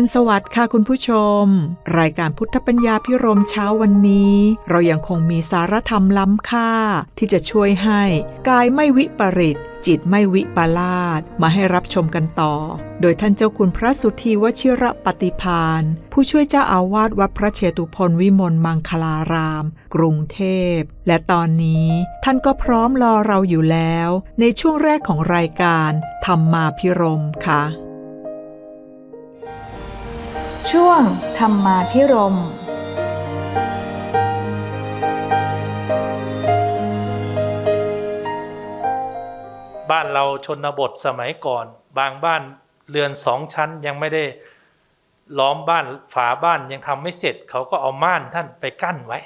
รุณสวัสดิ์ค่ะคุณผู้ชม รายการพุทธปัญญาพิรมเช้าวันนี้ เรายังคงมีสารธรรมล้ำค่า ที่จะช่วยให้กายไม่วิปริตจิตไม่วิปลาสมาให้รับชมกันต่อ โดยท่านเจ้าคุณพระสุธีวชิระปฏิพานผู้ช่วยเจ้าอาวาสวัดพระเชตุพนวิมลมังคลาราม กรุงเทพ และตอนนี้ท่านก็พร้อมรอเราอยู่แล้ว ในช่วงแรกของรายการธรรมาพิรมค่ะ ช่วงธรรมาพิรมบ้านเราชนบทสมัยก่อน บางบ้านเรือนสองชั้นยังไม่ได้ล้อมบ้านฝาบ้านยังทำไม่เสร็จเขาก็เอาม่านท่านไปกั้นไว้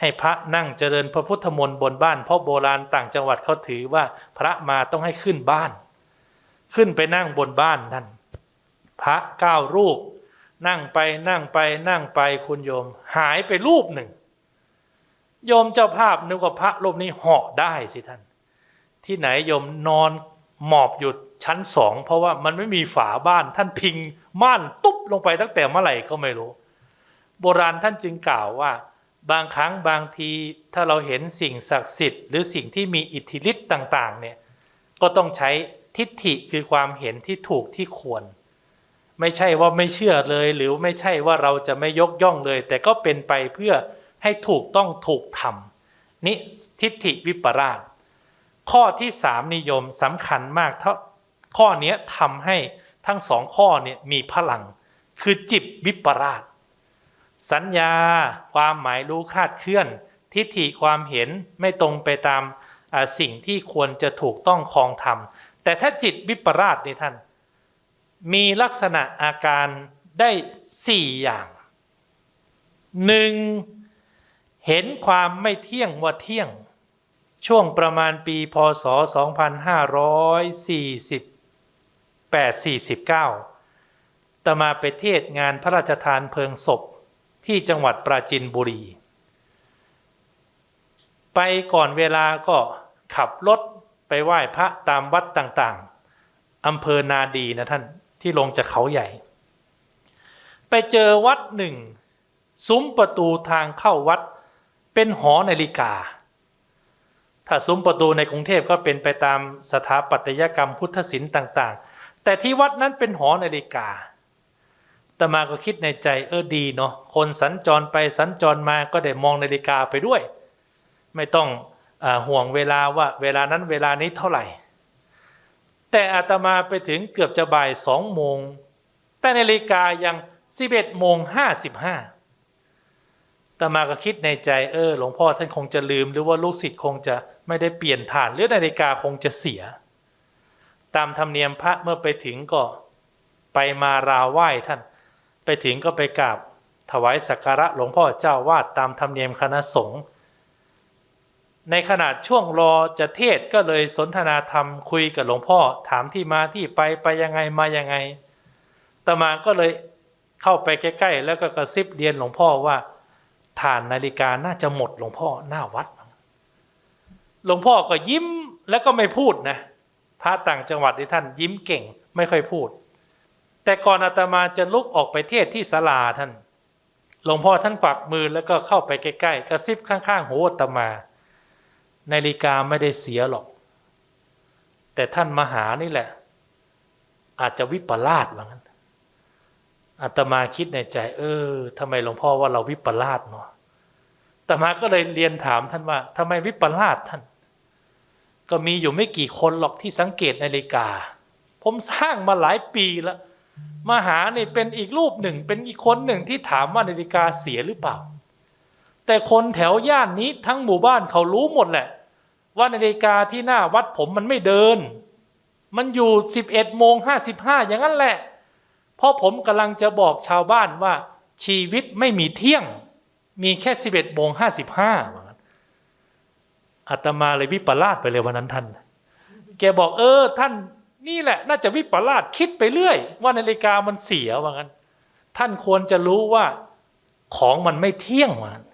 ให้พระนั่งเจริญพระพุทธมนต์บนบ้านเพราะโบราณต่างจังหวัดเขาถือว่าพระมาต้องให้ขึ้นบ้าน ขึ้นไปนั่งบนบ้านท่านพระเก้ารูป นั่งไปนั่งไปนั่งไปคุณโยม หายไปรูปหนึ่ง โยมเจ้าภาพนึกว่าพระรูปนี้เหาะได้สิท่าน ที่ไหนโยมนอนหมอบอยู่ชั้นสอง เพราะว่ามันไม่มีฝาบ้าน ท่านพิงม่านตุ๊บลงไปตั้งแต่เมื่อไหร่ก็ไม่รู้ โบราณท่านจึงกล่าวว่า บางครั้งบางทีถ้าเราเห็นสิ่งศักดิ์สิทธิ์หรือสิ่งที่มีอิทธิฤทธิ์ต่าง ๆ เนี่ยก็ต้องใช้ทิฏฐิคือความเห็นที่ถูกที่ควร ไม่ใช่ว่าไม่เชื่อเลย หรือไม่ใช่ว่าเราจะไม่ยกย่องเลย แต่ก็เป็นไปเพื่อให้ถูกต้องถูกทำนี่ทิฏฐิวิปราชข้อที่สามนิยมสำคัญมากเท่าข้อนี้ทำให้ทั้งสองข้อเนี่ยมีพลัง คือจิตวิปราชสัญญา ความหมายรู้คาดเคลื่อน ทิฏฐิความเห็นไม่ตรงไปตามสิ่งที่ควรจะถูกต้องคองธรรมแต่ถ้าจิตวิปราชนี่ท่าน มีลักษณะอาการได้สี่อย่างหนึ่งเห็นความไม่เที่ยงว่าเที่ยง ช่วงประมาณปีพศ 2548-49 ตมาไปเทศงานพระราชทานเพลิงศพที่จังหวัดปราจินบุรี ไปก่อนเวลาก็ขับรถไปไหว้พระตามวัดต่างๆอำเภอนาดีนะท่าน ที่ลงจากเขาใหญ่ ไปเจอวัดหนึ่งซุ้มประตูทางเข้าวัดเป็นหอนาฬิกา ถ้าซุ้มประตูในกรุงเทพก็เป็นไปตามสถาปัตยกรรมพุทธศิลป์ต่าง ๆ แต่ที่วัดนั้นเป็นหอนาฬิกาตมาก็คิดในใจเออดีเนาะคนสัญจรไปสัญจรมาก็ได้มองนาฬิกาไปด้วย ไม่ต้องอห่วงเวลาว่าเวลานั้นเวลานี้เท่าไหร่ แต่อาตมาไปถึงเกือบจะบ่ายสองโมง แต่นาฬิกายังสิบเอ็ดโมงห้าสิบห้าตมาก็คิดในใจเออหลวงพ่อท่านคงจะลืม หรือว่าลูกศิษย์คงจะไม่ได้เปลี่ยนฐานหรือนาฬิกาคงจะเสีย ตามธรรมเนียมพระเมื่อไปถึงก็ไปมาราไหว้ท่าน ไปถึงก็ไปกราบถวายสักการะหลวงพ่อเจ้าวาดตามธรรมเนียมคณะสงฆ์ ในขณะช่วงรอจะเทศก็เลยสนทนาธรรมคุยกับหลวงพ่อ ถามที่มาที่ไปไปยังไงมายังไงตมาก็เลยเข้าไปใกล้ๆแล้วก็กระซิบเรียนหลวงพ่อว่าฐานนาฬิกาน่าจะหมดหลวงพ่อหน้าวัด หลวงพ่อก็ยิ้มแล้วก็ไม่พูดนะพระต่างจังหวัดที่ท่านยิ้มเก่งไม่ค่อยพูด แต่ก่อนอาตมาจะลุกออกไปเทศที่ศาลาท่าน หลวงพ่อท่านกวักมือแล้วก็เข้าไปใกล้ๆกระซิบข้างๆหูอาตมา นาฬิกาไม่ได้เสียหรอก แต่ท่านมหานี่แหละ อาจจะวิปลาสว่างั้นอาตมาคิดในใจ เออทำไมหลวงพ่อว่าเราวิปลาสเนาะอาตมาก็เลยเรียนถามท่านว่าทำไมวิปลาสท่าน ก็มีอยู่ไม่กี่คนหรอกที่สังเกตนาฬิกา ผมสร้างมาหลายปีแล้วมหาเนี่ยเป็นอีกรูปหนึ่ง เป็นอีกคนหนึ่งที่ถามว่านาฬิกาเสียหรือเปล่า แต่คนแถวย่านนี้ทั้งหมู่บ้านเขารู้หมดแหละ ว่านาฬิกาที่หน้าวัดผมมันไม่เดิน มันอยู่สิบเอ็ดโมงห้าสิบห้าอย่างนั้นแหละ เพราะผมกำลังจะบอกชาวบ้านว่า ชีวิตไม่มีเที่ยง มีแค่สิบเอ็ดโมงห้าสิบห้าอาตมาเลยวิปลาสไปเลยวันนั้นท่าน แกบอกเออท่านนี่แหละ น่าจะวิปลาสคิดไปเรื่อย ว่านาฬิกามันเสียว่างั้น ท่านควรจะรู้ว่าของมันไม่เที่ยงว่างั้น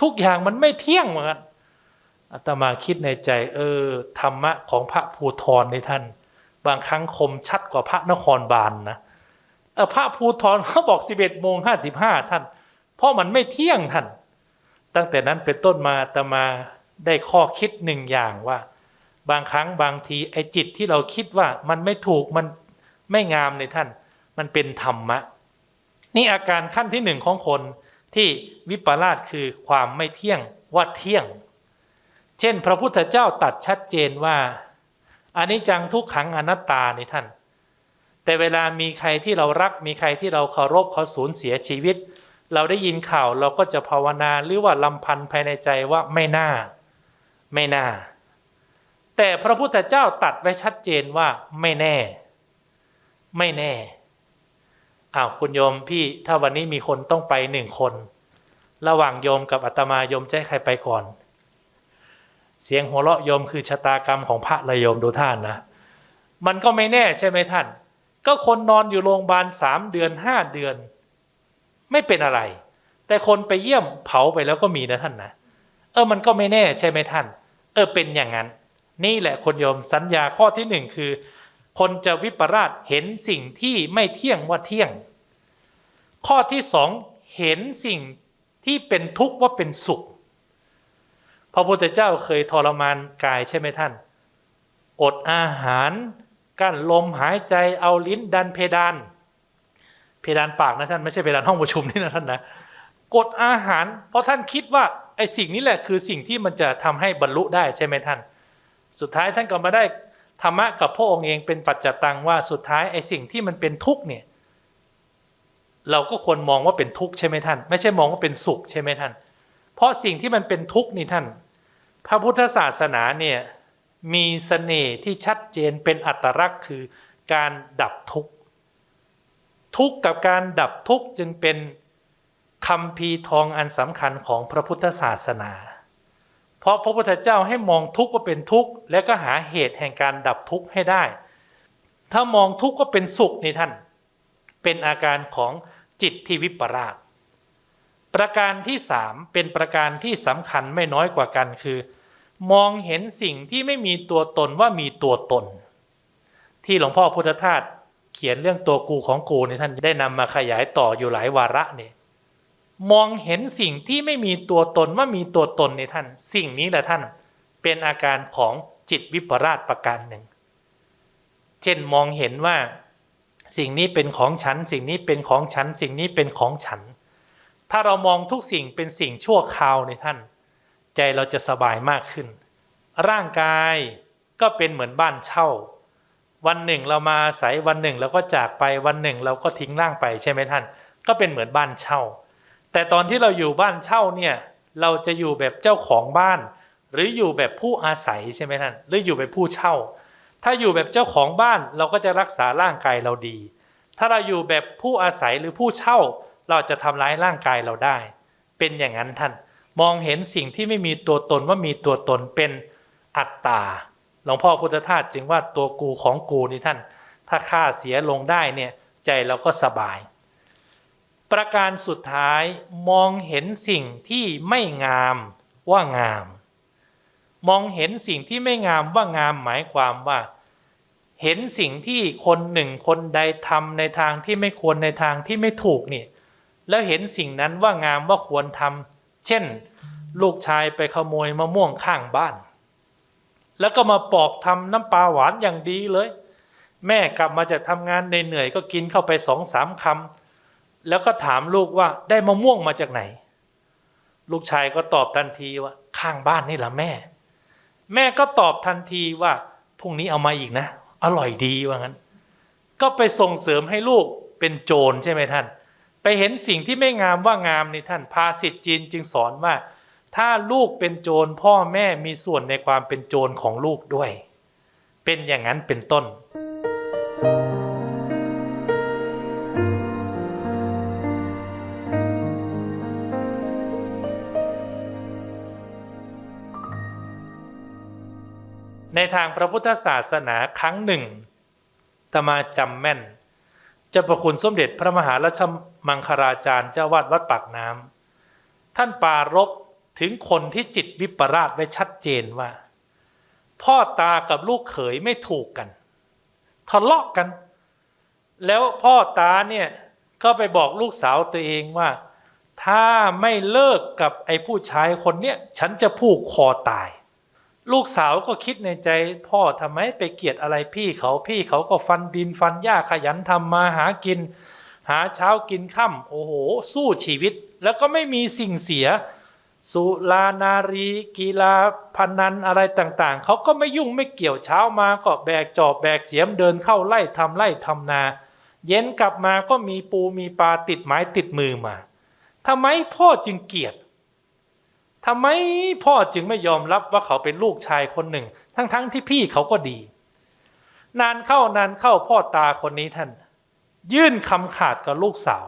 ทุกอย่างมันไม่เที่ยงว่างั้นอาตมาคิดในใจ เออธรรมะของพระภูทรในท่าน บางครั้งคมชัดกว่าพระนครบาลนนะเออพระภูทรเขาบอกสิบเอ็ดโมงห้าสิบห้าท่าน เพราะมันไม่เที่ยงท่าน ตั้งแต่นั้นเป็นต้นมาอาตมาได้ข้อคิดหนึ่งอย่างว่า บางครั้งบางทีไอ้จิตที่เราคิดว่ามันไม่ถูกมันไม่งามในท่าน มันเป็นธรรมะ นี่อาการขั้นที่หนึ่งของคน ที่วิปลาสคือความไม่เที่ยงว่าเที่ยง เช่น พระพุทธเจ้าตัดชัดเจนว่าอันนี้จังทุกขังอนัตตาในท่าน แต่เวลามีใครที่เรารักมีใครที่เราเคารพเขาสูญเสียชีวิต เราได้ยินข่าวเราก็จะภาวนาหรือว่าลำพันภายในใจว่าไม่น่า ไม่น่า แต่พระพุทธเจ้าตัดไว้ชัดเจนว่าไม่แน่ ไม่แน่ อ้าวคุณโยมพี่ถ้าวันนี้มีคนต้องไปหนึ่งคน ระหว่างโยมกับอาตมาโยมจะให้ใครไปก่อน เสียงหัวเราะโยมคือชะตากรรมของพระระโยมดูท่านนะ มันก็ไม่แน่ใช่ไหมท่าน ก็คนนอนอยู่โรงพยาบาลสามเดือนห้าเดือน ไม่เป็นอะไร แต่คนไปเยี่ยมเผาไปแล้วก็มีนะท่านนะเออมันก็ไม่แน่ใช่ไหมท่าน เออเป็นอย่างนั้น นี่แหละคนโยมสัญญาข้อที่หนึ่งคือ คนจะวิปราชเห็นสิ่งที่ไม่เที่ยงว่าเที่ยง ข้อที่สองเห็นสิ่งที่เป็นทุกข์ว่าเป็นสุข พระพุทธเจ้าเคยทรมานกายใช่ไหมท่าน อดอาหารกั้นลมหายใจเอาลิ้นดันเพดาน เพดานปากนะท่านไม่ใช่เพดานห้องประชุมนี่นะท่านนะกดอาหาร เพราะท่านคิดว่าไอ้สิ่งนี้แหละคือสิ่งที่มันจะทำให้บรรลุได้ใช่ไหมท่าน สุดท้ายท่านก็มาได้ ธรรมะกับพระองค์เองเป็นปัจจตังว่าสุดท้ายไอ้สิ่งที่มันเป็นทุกข์เนี่ย เราก็ควรมองว่าเป็นทุกข์ใช่ไหมท่าน ไม่ใช่มองว่าเป็นสุขใช่ไหมท่าน เพราะสิ่งที่มันเป็นทุกข์นี่ท่าน พระพุทธศาสนาเนี่ยมีเสน่ห์ที่ชัดเจนเป็นอัตลักษณ์คือการดับทุกข์ทุกข์กับการดับทุกข์จึงเป็นคำพีทองอันสำคัญของพระพุทธศาสนา เพราะพระพุทธเจ้าให้มองทุกข์ว่าเป็นทุกข์และก็หาเหตุแห่งการดับทุกข์ให้ได้ ถ้ามองทุกข์ก็เป็นสุขนี่ท่าน เป็นอาการของจิตที่วิปราชประการที่สามเป็นประการที่สำคัญไม่น้อยกว่ากันคือ มองเห็นสิ่งที่ไม่มีตัวตนว่ามีตัวตน ที่หลวงพ่อพุทธทาสเขียนเรื่องตัวกูของกูนี่ท่านได้นำมาขยายต่ออยู่หลายวาระเนี่ย มองเห็นสิ่งที่ไม่มีตัวตนว่ามีตัวตนในท่าน สิ่งนี้แหละท่านเป็นอาการของจิตวิปราชประการหนึ่ง เช่นมองเห็นว่า สิ่งนี้เป็นของฉัน สิ่งนี้เป็นของฉัน สิ่งนี้เป็นของฉัน ถ้าเรามองทุกสิ่งเป็นสิ่งชั่วคราวในท่าน ใจเราจะสบายมากขึ้น ร่างกายก็เป็นเหมือนบ้านเช่า วันหนึ่งเรามาอาศัยวันหนึ่งเราก็จากไปวันหนึ่งเราก็ทิ้งร่างไปใช่ไหมท่าน ก็เป็นเหมือนบ้านเช่า แต่ตอนที่เราอยู่บ้านเช่าเนี่ยเราจะอยู่แบบเจ้าของบ้าน หรืออยู่แบบผู้อาศัยใช่ไหมท่านหรืออยู่แบบผู้เช่า ถ้าอยู่แบบเจ้าของบ้านเราก็จะรักษาร่างกายเราดี ถ้าเราอยู่แบบผู้อาศัยหรือผู้เช่า เราจะทำร้ายร่างกายเราได้ เป็นอย่างนั้นท่านมองเห็นสิ่งที่ไม่มีตัวตนว่ามีตัวตนเป็นอัตตาหลวงพ่อพุทธทาสจึงว่าตัวกูของกูนี่ท่าน ถ้าค่าเสียลงได้เนี่ยใจเราก็สบาย ประการสุดท้ายมองเห็นสิ่งที่ไม่งามว่างาม มองเห็นสิ่งที่ไม่งามว่างามหมายความว่า เห็นสิ่งที่คนหนึ่งคนใดทำในทางที่ไม่ควรในทางที่ไม่ถูกนี่แล้วเห็นสิ่งนั้นว่างามว่าควรทำเช่น ลูกชายไปขโมยมะม่วงข้างบ้าน แล้วก็มาปอกทำน้ำปลาหวานอย่างดีเลย แม่กลับมาจากทำงานเหนื่อยๆก็กินเข้าไปสองสามคำ แล้วก็ถามลูกว่าได้มะม่วงมาจากไหน ลูกชายก็ตอบทันทีว่า ข้างบ้านนี่แหละแม่ แม่ก็ตอบทันทีว่าพรุ่งนี้เอามาอีกนะ อร่อยดีว่างั้น ก็ไปส่งเสริมให้ลูกเป็นโจรใช่ไหมท่าน ไปเห็นสิ่งที่ไม่งามว่างามในท่านภาษิตจีนจึงสอนว่า ถ้าลูกเป็นโจรพ่อแม่มีส่วนในความเป็นโจรของลูกด้วย เป็นอย่างนั้นเป็นต้น ในทางพระพุทธศาสนาครั้งหนึ่งตมาจำแม่นเจ้าประคุณสมเด็จพระมหาราชมังคลาจารย์เจ้าวาดวัดปากน้ำท่านปารบถึงคนที่จิตวิปราชไว้ชัดเจนว่า พ่อตากับลูกเขยไม่ถูกกันทะเลาะกัน แล้วพ่อตาเนี่ยก็ไปบอกลูกสาวตัวเองว่า ถ้าไม่เลิกกับไอ้ผู้ชายคนเนี้ยฉันจะผูกคอตาย ลูกสาวก็คิดในใจพ่อทำไมไปเกลียดอะไรพี่เขาพี่เขาก็ฟันดินฟันหญ้าขยันทำมาหากิน หาเช้ากินค่ำโอ้โห สู้ชีวิต แล้วก็ไม่มีสิ่งเสีย สุลานารี กีฬาพนันอะไรต่างๆ เขาก็ไม่ยุ่งไม่เกี่ยวเช้ามาก็แบกจอบแบกเสียมเดินเข้าไล่ทำไล่ทำนา เย็นกลับมาก็มีปูมีปลาติดไม้ติดมือมาทำไมพ่อจึงเกลียด ทำไมพ่อจึงไม่ยอมรับว่าเขาเป็นลูกชายคนหนึ่ง ทั้งๆทที่พี่เขาก็ดี นานเข้านานเข้าพ่อตาคนนี้ท่าน ยื่นคำขาดกับลูกสาว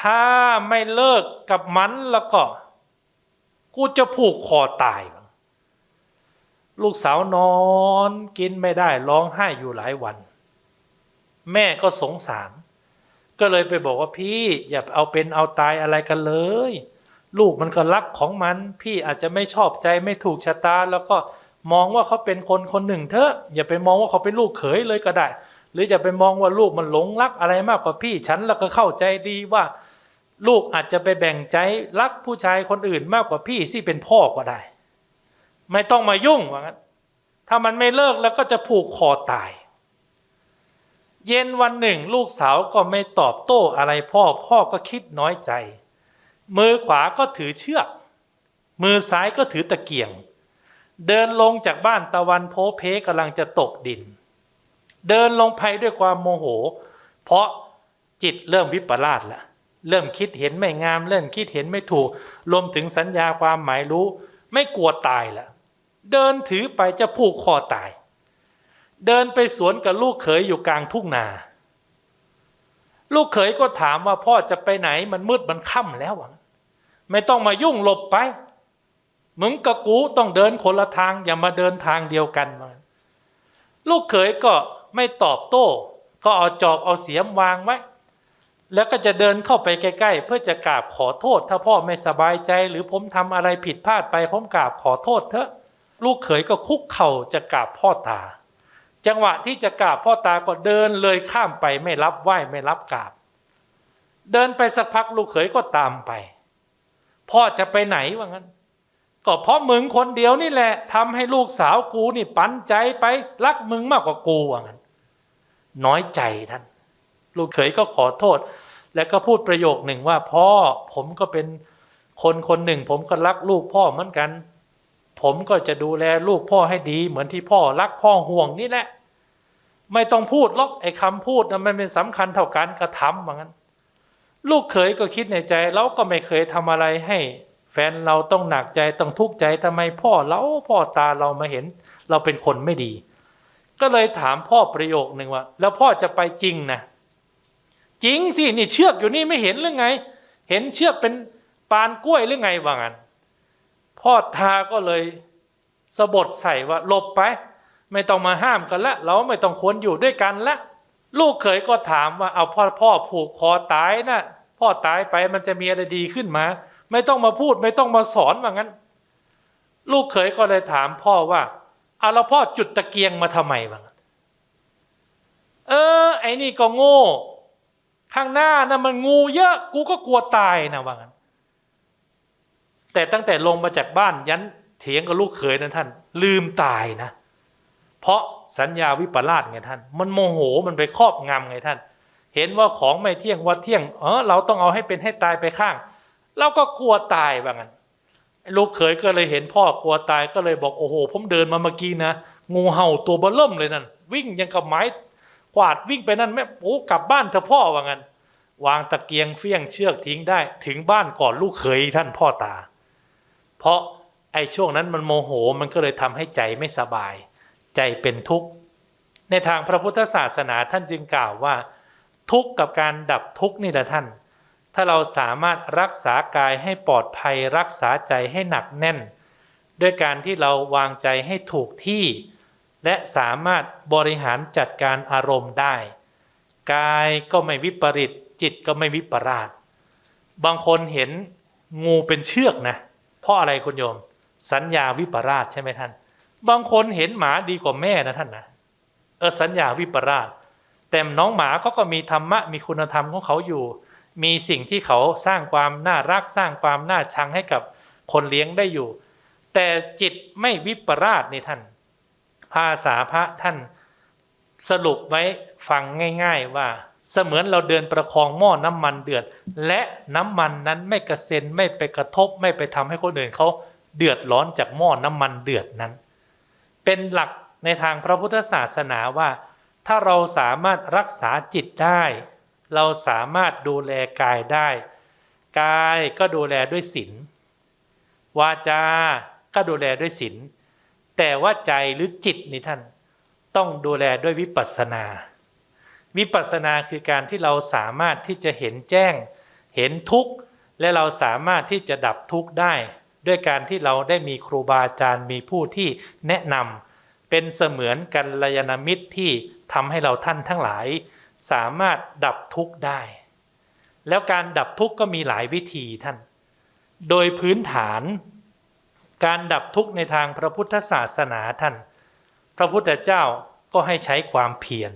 ถ้าไม่เลิกกับมันแล้วก็ กูจะผูกคอตาย ลูกสาวนอนกินไม่ได้ร้องไห้อยู่หลายวัน แม่ก็สงสาร ก็เลยไปบอกว่าพี่อย่าเอาเป็นเอาตายอะไรกันเลย ลูกมันก็รักของมัน พี่อาจจะไม่ชอบใจไม่ถูกชะตา แล้วก็มองว่าเขาเป็นคนคนหนึ่งเถอะอย่าไปมองว่าเขาเป็นลูกเขยเลยก็ได้ หรืออย่าไปมองว่าลูกมันหลงรักอะไรมากกว่าพี่ฉันแล้วก็เข้าใจดีว่า ลูกอาจจะไปแบ่งใจรักผู้ชายคนอื่นมากกว่าพี่ที่เป็นพ่อก็ได้ ไม่ต้องมายุ่งว่างั้นถ้ามันไม่เลิกแล้วก็จะผูกคอตาย เย็นวันหนึ่ง ลูกสาวก็ไม่ตอบโต้อะไรพ่อพ่อก็คิดน้อยใจ มือขวาก็ถือเชือก มือซ้ายก็ถือตะเกียง เดินลงจากบ้านตะวันโพเพกำลังจะตกดิน เดินลงไปด้วยความโมโห เพราะจิตเริ่มวิปลาสล้วเริ่มคิดเห็นไม่งามเริ่มคิดเห็นไม่ถูก รวมถึงสัญญาความหมายรู้ ไม่กลัวตายล้วเดินถือไปจะผูกคอตาย เดินไปสวนกับลูกเขยอยู่กลางทุ่งนาลูกเขยก็ถามว่าพ่อจะไปไหนมันมืดมันค่ำแล้วอะ ไม่ต้องมายุ่งหลบไป มึงกับกูต้องเดินคนละทาง อย่ามาเดินทางเดียวกันมาลูกเขยก็ไม่ตอบโต้ ก็เอาจอบเอาเสียมวางไว้ แล้วก็จะเดินเข้าไปใกล้ๆ เพื่อจะกราบขอโทษ ถ้าพ่อไม่สบายใจ หรือผมทำอะไรผิดพลาดไปผมกราบขอโทษเถอะ ลูกเขยก็คุกเข่าจะกราบพ่อตา จังหวะที่จะกราบพ่อตาก็เดินเลยข้ามไปไม่รับไหว้ไม่รับกราบ เดินไปสักพักลูกเขยก็ตามไป พ่อจะไปไหนวะงั้น ก็เพราะมึงคนเดียวนี่แหละทำให้ลูกสาวกูนี่ปันใจไปรักมึงมากกว่ากูว่างั้น น้อยใจท่าน ลูกเขยก็ขอโทษ แล้วก็พูดประโยคหนึ่งว่า พ่อผมก็เป็นคนคนหนึ่ง ผมก็รักลูกพ่อเหมือนกัน ผมก็จะดูแลลูกพ่อให้ดี เหมือนที่พ่อรักพ่อห่วงนี่แหละ ไม่ต้องพูดหรอกไอ้คำพูดนะมันเป็นสำคัญเท่าการกระทำว่างั้น ลูกเขยก็คิดในใจเราก็ไม่เคยทำอะไรให้ แฟนเราต้องหนักใจต้องทุกข์ใจทำไมพ่อเราพ่อตาเรามาเห็น เราเป็นคนไม่ดี ก็เลยถามพ่อประโยคหนึ่งว่า แล้วพ่อจะไปจริงนะจริงสินี่เชือกอยู่นี่ไม่เห็นหรือไง เห็นเชือกเป็นปานกล้วยหรือไงว่างั้นพ่อตาก็เลยสะบดใส่ว่าหลบไป ไม่ต้องมาห้ามกันละ เราไม่ต้องควรอยู่ด้วยกันละ ลูกเขยก็ถามว่าเอาพ่อพ่อผูกคอตายนะพ่อตายไปมันจะมีอะไรดีขึ้นมา ไม่ต้องมาพูดไม่ต้องมาสอนว่างั้น ลูกเขยก็เลยถามพ่อว่าเอาแล้วพ่อจุดตะเกียงมาทำไมว่างั้นเออ ไอ้นี่ก็โง่ ข้างหน้านะมันงูเยอะกูก็กลัวตายนะว่างั้น แต่ตั้งแต่ลงมาจากบ้านยันเถียงกับลูกเขยนะท่าน ลืมตายนะ เพราะสัญญาวิปลาสไงท่าน มันโมโหมันไปครอบงำไงท่าน เห็นว่าของไม่เที่ยงว่าเที่ยงเออเราต้องเอาให้เป็นให้ตายไปข้างเราก็กลัวตายว่างั้นลูกเขยก็เลยเห็นพ่อกลัวตายก็เลยบอกโอ้โห ผมเดินมาเมื่อกี้นะงูเห่าตัวเบล่มเลยนั่นวิ่งยังกับไม้กวาดวิ่งไปนั่นแม่โอ้กลับบ้านเถอะพ่อว่างั้น วางตะเกียงเฟี้ยงเชือกทิ้งได้ ถึงบ้านก่อนลูกเขยท่านพ่อตา เพราะไอ้ช่วงนั้นมันโมโหมันก็เลยทำให้ใจไม่สบาย ใจเป็นทุกข์ ในทางพระพุทธศาสนาท่านจึงกล่าวว่า ทุกข์กับการดับทุกข์นี่แหละท่าน ถ้าเราสามารถรักษากายให้ปลอดภัยรักษาใจให้หนักแน่น ด้วยการที่เราวางใจให้ถูกที่ และสามารถบริหารจัดการอารมณ์ได้ กายก็ไม่วิปริตจิตก็ไม่วิปราชบางคนเห็นงูเป็นเชือกนะ เพราะอะไรคุณโยม สัญญาวิปราชใช่ไหมท่าน บางคนเห็นหมาดีกว่าแม่นะท่านนะเออสัญญาวิปราชแต่น้องหมาเขาก็มีธรรมะมีคุณธรรมของเขาอยู่ มีสิ่งที่เขาสร้างความน่ารักสร้างความน่าชังให้กับคนเลี้ยงได้อยู่ แต่จิตไม่วิปราชนี่ท่าน ภาษาพระท่านสรุปไว้ฟังง่าย ๆว่า เสมือนเราเดินประคองหม้อน้ำมันเดือด และน้ำมันนั้นไม่กระเซ็นไม่ไปกระทบไม่ไปทำให้คนอื่นเขาเดือดร้อนจากหม้อน้ำมันเดือดนั้น เป็นหลักในทางพระพุทธศาสนาว่า ถ้าเราสามารถรักษาจิตได้ เราสามารถดูแลกายได้ กายก็ดูแลด้วยศีลวาจา ก็ดูแลด้วยศีลแต่ว่าใจหรือจิตนี่ท่านต้องดูแลด้วยวิปัสสนา วิปัสสนาคือการที่เราสามารถที่จะเห็นแจ้ง เห็นทุกข์ และเราสามารถที่จะดับทุกข์ได้ ด้วยการที่เราได้มีครูบาอาจารย์มีผู้ที่แนะนำเป็นเสมือนกัลยาณมิตรที่ทำให้เราท่านทั้งหลาย สามารถดับทุกข์ได้ แล้วการดับทุกข์ก็มีหลายวิธีท่าน โดยพื้นฐาน การดับทุกข์ในทางพระพุทธศาสนาท่าน พระพุทธเจ้าก็ให้ใช้ความเพียร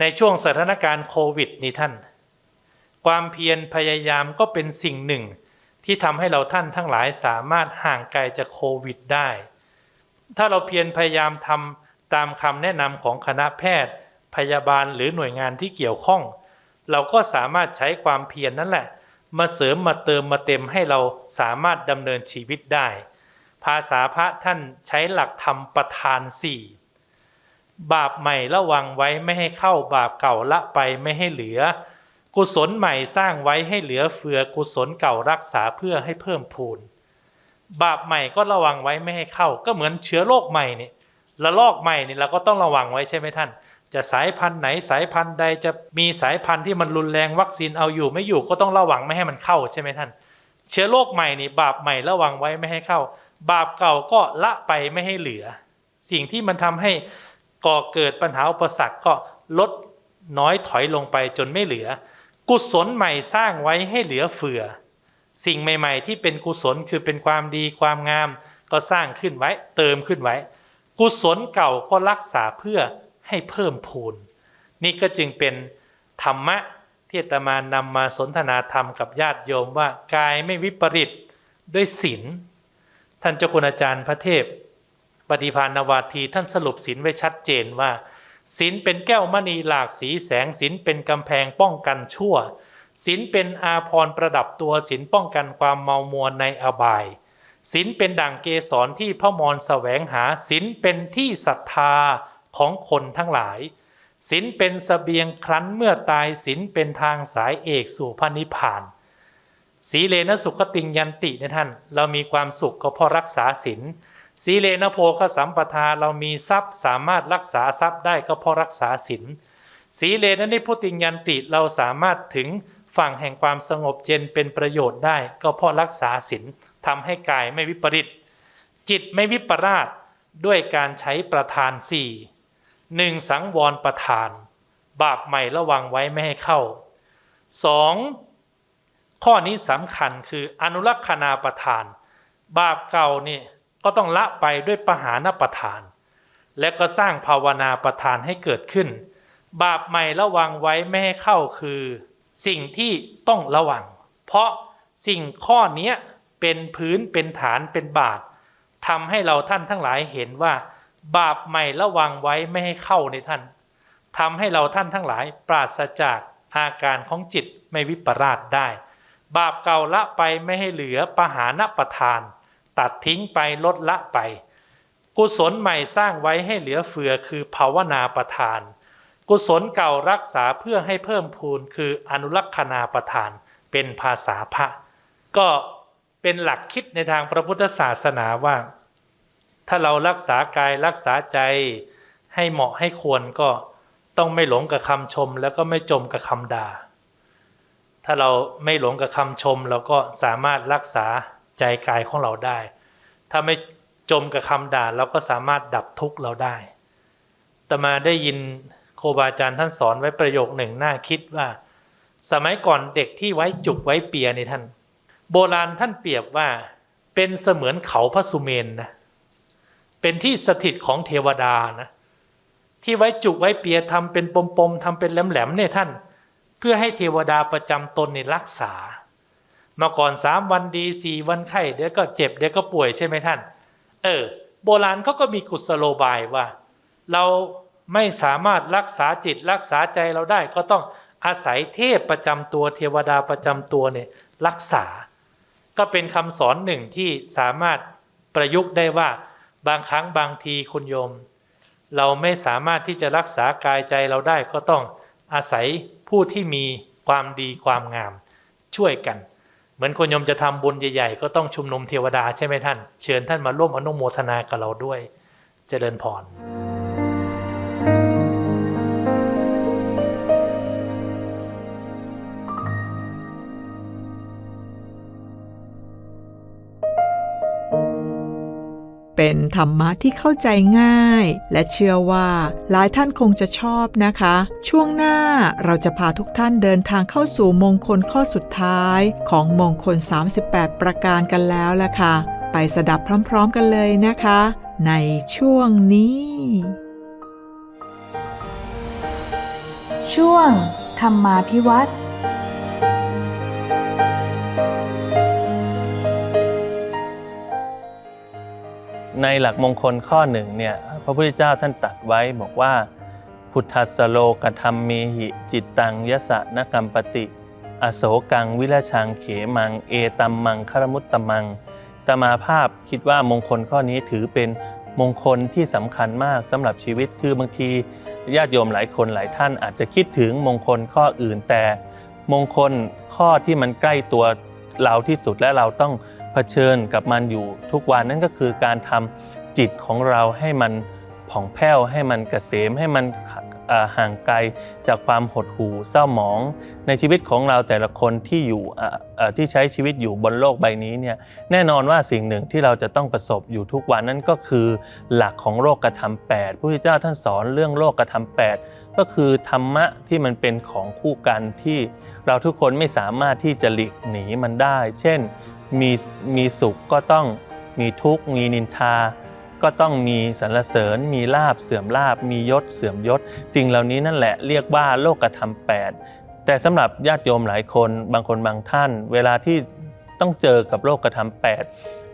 ในช่วงสถานการณ์โควิดนี่ท่าน ความเพียรพยายามก็เป็นสิ่งหนึ่ง ที่ทำให้เราท่านทั้งหลายสามารถห่างไกลจากโควิดได้ ถ้าเราเพียรพยายามทำตามคำแนะนำของคณะแพทย์ พยาบาลหรือหน่วยงานที่เกี่ยวข้อง เราก็สามารถใช้ความเพียรนนั่นแหละ มาเสริมมาเติมมาเต็มให้เราสามารถดำเนินชีวิตได้ ภาษาพระท่านใช้หลักธรรมประทานสี่บาปใหม่ระวังไว้ไม่ให้เข้าบาปเก่าละไปไม่ให้เหลือ กุศลใหม่สร้างไว้ให้เหลือเฟือกุศลเก่ารักษาเพื่อให้เพิ่มพูน บาปใหม่ก็ระวังไว้ไม่ให้เข้า ก็เหมือนเชื้อโรคใหม่นี่ละลอกใหม่นี่เราก็ต้องระวังไว้ใช่ไหมท่าน จะสายพันธุ์ไหนสายพันธุ์ใดจะมีสายพันธุ์ที่มันรุนแรงวัคซีนเอาอยู่ไม่อยู่ก็ต้องระวังไม่ให้มันเข้าใช่ไหมท่าน เชื้อโรคใหม่นี่บาปใหม่ระวังไว้ไม่ให้เข้า บาปเก่าก็ละไปไม่ให้เหลือ สิ่งที่มันทำให้ก่อเกิดปัญหาอุปสรรคก็ลดน้อยถอยลงไปจนไม่เหลือ กุศลใหม่สร้างไว้ให้เหลือเฟือ สิ่งใหม่ ๆ ที่เป็นกุศลคือเป็นความดีความงาม ก็สร้างขึ้นไว้ เติมขึ้นไว้ กุศลเก่าก็รักษาเพื่อให้เพิ่มพูน นี่ก็จึงเป็นธรรมะที่ตมานำมาสนทนาธรรมกับญาติโยมว่ากายไม่วิปริตด้วยศีลท่านเจ้าคุณอาจารย์พระเทพ ปฏิภาณนวาทีท่านสรุปศีลไว้ชัดเจนว่า ศีลเป็นแก้วมณีหลากสีแสงศีลเป็นกำแพงป้องกันชั่วศีลเป็นอาภรประดับตัวศีลป้องกันความเมามัวในอบายศีลเป็นดั่งเกสรที่พระมรแสวงหาศีลเป็นที่ศรัทธาของคนทั้งหลายศีลเป็นสเสบียงครั้นเมื่อตายศีลเป็นทางสายเอกสู่พระนิพพานสีเลนะสุขติงยันติเนี่ยท่าน เรามีความสุขก็เพราะรักษาศีล สีเลนะโภคสัมปทาเรามีทรัพย์สามารถรักษาทรัพย์ได้ก็เพราะรักษาศีลสีเลนะนิพุติงยันติเราสามารถถึงฝั่งแห่งความสงบเย็นเป็นประโยชน์ได้ ก็เพราะรักษาศีลทำให้กายไม่วิปริต จิตไม่วิปราชด้วยการใช้ประธานสี่หนึ่งสังวรประธาน บาปใหม่ระวังไว้ไม่ให้เข้าสองข้อนี้สำคัญคืออนุรักษณาประธาน บาปเก่านี่ ก็ต้องละไปด้วยปหานประธาน และก็สร้างภาวนาประธานให้เกิดขึ้น บาปใหม่ระวังไว้ไม่ให้เข้าคือ สิ่งที่ต้องระวัง เพราะสิ่งข้อนี้เป็นพื้นเป็นฐานเป็นบาททำให้เราท่านทั้งหลายเห็นว่า บาปใหม่ระวังไว้ไม่ให้เข้าในท่านทำให้เราท่านทั้งหลายปราศจากอาการของจิตไม่วิปราชได้ บาปเก่าละไปไม่ให้เหลือปหานประทาน ตัดทิ้งไปลดละไป กุศลใหม่สร้างไว้ให้เหลือเฟือคือภาวนาประทาน กุศลเก่ารักษาเพื่อให้เพิ่มพูนคืออนุรักษณาประทาน เป็นภาษาพระ ก็เป็นหลักคิดในทางพระพุทธศาสนาว่า ถ้าเรารักษากายรักษาใจให้เหมาะให้ควรก็ต้องไม่หลงกับคำชม แล้วก็ไม่จมกับคำด่า ถ้าเราไม่หลงกับคำชมเราก็สามารถรักษา ใจกายของเราได้ ถ้าไม่จมกับคำด่าเราก็สามารถดับทุกข์เราได้แต่มาได้ยินโครูบาอาจารย์ท่านสอนไว้ประโยคหนึ่งน่าคิดว่า สมัยก่อนเด็กที่ไว้จุกไว้เปียนี่ท่าน โบราณท่านเปรียบว่าเป็นเสมือนเขาพระสุเมนนะเป็นที่สถิตของเทวดานะที่ไว้จุกไว้เปียทำเป็นปมๆทำเป็นแหลมๆเนี่ยท่าน เพื่อให้เทวดาประจำตนในรักษา มาก่อนสามวันดีสี่วันไข้เดี๋ยวก็เจ็บเดี๋ยวก็ป่วยใช่ไหมท่าน เออ โบราณเขาก็มีกุศโลบายว่า เราไม่สามารถรักษาจิตรักษาใจเราได้ก็ต้องอาศัยเทพประจำตัวเทวดาประจำตัวเนี่ยรักษา ก็เป็นคำสอนหนึ่งที่สามารถประยุกต์ได้ว่าบางครั้งบางทีคุณโยม เราไม่สามารถที่จะรักษากายใจเราได้ก็ต้องอาศัยผู้ที่มีความดีความงามช่วยกัน เหมือนคนยมจะทำบุญใหญ่ ๆ ก็ต้องชุมนุมเทวดาใช่ไหมท่าน เชิญท่านมาร่วมอนุโมทนากับเราด้วย เจริญพร เป็นธรรมะที่เข้าใจง่าย และเชื่อว่าหลายท่านคงจะชอบนะคะ ช่วงหน้าเราจะพาทุกท่านเดินทางเข้าสู่มงคลข้อสุดท้าย ของมงคล 38 ประการกันแล้วละค่ะ ไปสดับพร้อมๆกันเลยนะคะ ในช่วงนี้ ช่วงธรรมาพิวัตร ในหลักมงคลข้อหนึ่งเนี่ยพระพุทธเจ้าท่านตัดไว้บอกว่า พุทธัสโลกธรรมเมหิจิตตังยสะนกรรมปติ อโศกังวิรชังเขมัง เอตัมมังคารมุตตมังตมาภาพคิดว่ามงคลข้อนี้ถือเป็นมงคลที่สำคัญมากสำหรับชีวิตคือบางทีญาติโยมหลายคนหลายท่านอาจจะคิดถึงมงคลข้ออื่นแต่ มงคลข้อที่มันใกล้ตัวเราที่สุดและเราต้อง เผชิญกับมันอยู่ทุกวันนั่นก็คือการทำจิตของเราให้มันผ่องแผ้วให้มันเกษมให้มันห่างไกลจากความหดหู่เศร้าหมอง ในชีวิตของเราแต่ละคนที่อยู่ที่ใช้ชีวิตอยู่บนโลกใบนี้เนี่ยแน่นอนว่าสิ่งหนึ่งที่เราจะต้องประสบอยู่ทุกวันนั่นก็คือหลักของโลกธรรม8พระพุทธเจ้าท่านสอนเรื่องโลกธรรม8ก็คือธรรมะที่มันเป็นของคู่กันที่เราทุกคนไม่สามารถที่จะหลีกหนีมันได้ เช่น มีมีสุขก็ต้องมีทุกข์มีนินทา ก็ต้องมีสรรเสริญ มีลาบเสื่อมลาบ มียศเสื่อมยศ สิ่งเหล่านี้นั่นแหละเรียกว่าโลกธรรมแปดแต่สำหรับญาติโยมหลายคนบางคนบางท่าน เวลาที่ต้องเจอกับโลกธรรมแปด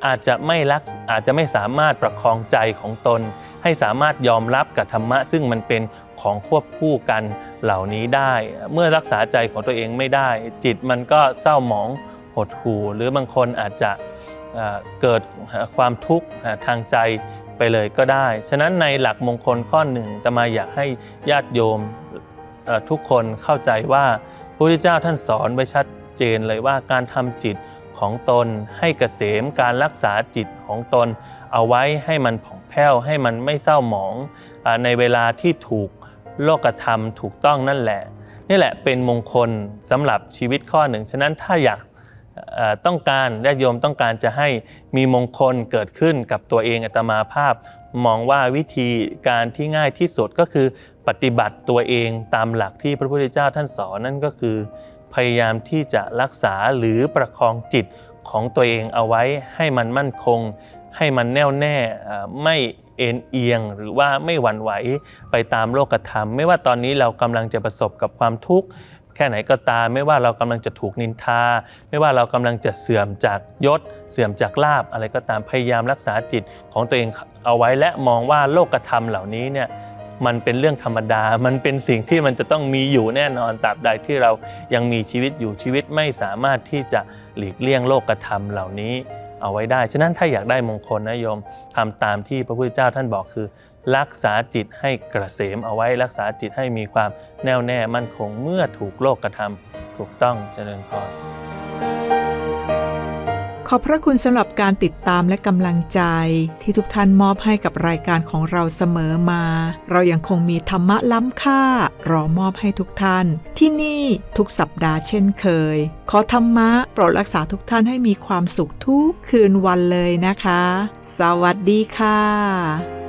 อาจจะไม่รักอาจจะไม่สามารถประคองใจของตน ให้สามารถยอมรับกับธรรมะ ซึ่งมันเป็นของควบคู่กันเหล่านี้ได้ เมื่อรักษาใจของตัวเองไม่ได้ จิตมันก็เศร้าหมอง หดหู่หรือบางคนอาจจะเกิดความทุกข์ทางใจไปเลยก็ได้ ฉะนั้นในหลักมงคลข้อหนึ่งตมาอยากให้ญาติโยมทุกคนเข้าใจว่าพระพุทธเจ้าท่านสอนไว้ชัดเจนเลยว่าการทำจิตของตนให้เกษมการรักษาจิตของตน เอาไว้ให้มันผ่องแผ้วให้มันไม่เศร้าหมองในเวลาที่ถูกโลกธรรมถูกต้องนั่นแหละ นี่แหละเป็นมงคลสำหรับชีวิตข้อหนึ่ง ฉะนั้นถ้าอยาก ต้องการญาติโยมต้องการจะให้มีมงคลเกิดขึ้นกับตัวเองอาตมาภาพ มองว่าวิธีการที่ง่ายที่สุดก็คือปฏิบัติตัวเองตามหลักที่พระพุทธเจ้าท่านสอนนั่นก็คือ พยายามที่จะรักษาหรือประคองจิตของตัวเองเอาไว้ให้มันมั่นคง ให้มันแน่วแน่ไม่เอ็นเอียงหรือว่าไม่หวั่นไหวไปตามโลกธรรม ไม่ว่าตอนนี้เรากำลังจะประสบกับความทุกข์ แค่ไหนก็ตาม ไม่ว่าเรากำลังจะถูกนินทา ไม่ว่าเรากำลังจะเสื่อมจากยศ เสื่อมจากลาบอะไรก็ตามพยายามรักษาจิตของตัวเองเอาไว้และมองว่าโลกธรรมเหล่านี้เนี่ยมันเป็นเรื่องธรรมดา มันเป็นสิ่งที่มันจะต้องมีอยู่แน่นอนตราบใดที่เรายังมีชีวิตอยู่ชีวิตไม่สามารถที่จะหลีกเลี่ยงโลกธรรมเหล่านี้เอาไว้ได้ ฉะนั้นถ้าอยากได้มงคลนะโยมทำตามที่พระพุทธเจ้าท่านบอกคือ รักษาจิตให้กระเสมเอาไว้รักษาจิตให้มีความแน่วแน่มั่นคงเมื่อถูกโลกกระทำถูกต้องเจริญพรขอบพระคุณสำหรับการติดตามและกำลังใจที่ทุกท่านมอบให้กับรายการของเราเสมอมา เรายังคงมีธรรมะล้ำค่ารอมอบให้ทุกท่าน ที่นี่ทุกสัปดาห์เช่นเคย ขอธรรมะโปรดรักษาทุกท่านให้มีความสุขทุกคืนวันเลยนะคะ สวัสดีค่ะ